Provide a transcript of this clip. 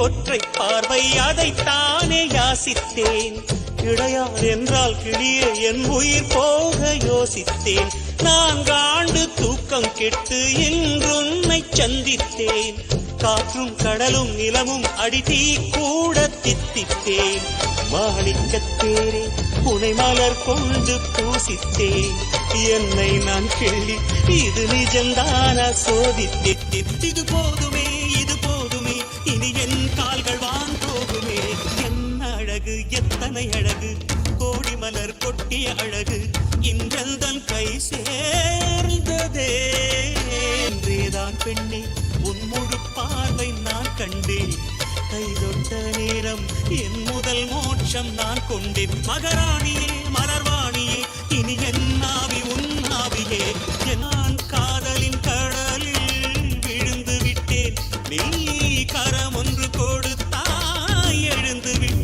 ஒற்றை பார்வை அதைத்தானே யாசித்தேன். இடையார் என்றால் கிளியே என் உயிர் போக யோசித்தேன். நான்காண்டு தூக்கம் கெட்டு இன்றுன்னை சந்தித்தேன். காற்றும் கடலும் நிலமும் அடிதீ கூட தித்தித்தேன். மாணிக்கத்தேரே புனை மலர் கொண்டு பூசித்தேன். என்னை நான் கேள்வி இது நிஜந்தான சோதித்தேன். எத்தனை அழகு? கோடி மலர் கொட்டிய அழகு. இன்றல் தன் கை சேர்ந்ததே. என்றேதான் பெண்ணே உன் முழு பார்வை நான் கண்டேன். கை தொட்ட நேரம் என் முதல் மோட்சம் நான் கொண்டேன். மகராணியே மலர்வாணியே இனி என் ஆவி உன் ஆவியே. நான் காதலின் கடலில் விழுந்து விட்டேன். நீ கரம் ஒன்று கொடுத்தாய் எழுந்து விட்டேன்.